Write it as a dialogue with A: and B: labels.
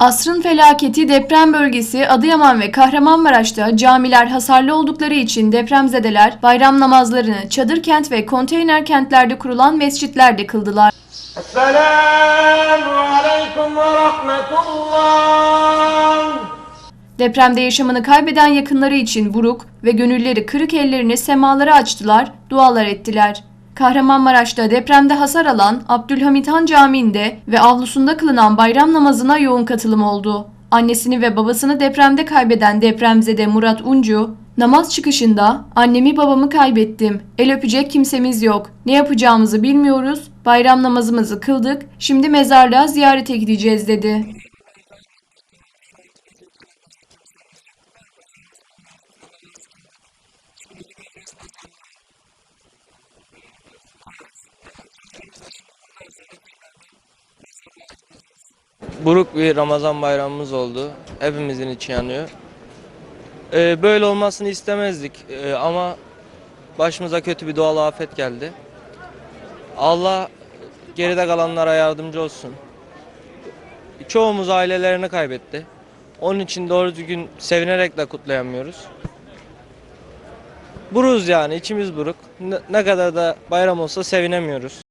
A: Asrın felaketi deprem bölgesi Adıyaman ve Kahramanmaraş'ta camiler hasarlı oldukları için depremzedeler bayram namazlarını çadır kent ve konteyner kentlerde kurulan mescitlerde kıldılar. Depremde yaşamını kaybeden yakınları için buruk ve gönülleri kırık ellerini semalara açtılar, dualar ettiler. Kahramanmaraş'ta depremde hasar alan Abdülhamit Han Camii'nde ve avlusunda kılınan bayram namazına yoğun katılım oldu. Annesini ve babasını depremde kaybeden depremzede Murat Uncu, namaz çıkışında annemi babamı kaybettim, el öpecek kimsemiz yok, ne yapacağımızı bilmiyoruz, bayram namazımızı kıldık, şimdi mezarlığa ziyarete gideceğiz dedi.
B: Buruk bir Ramazan bayramımız oldu. Hepimizin içi yanıyor. Ee, böyle olmasını istemezdik Ee, ama başımıza kötü bir doğal afet geldi. Allah geride kalanlara yardımcı olsun. Çoğumuz ailelerini kaybetti. Onun için doğru düzgün sevinerek de kutlayamıyoruz. Buruz yani içimiz buruk. Ne- Ne kadar da bayram olsa sevinemiyoruz.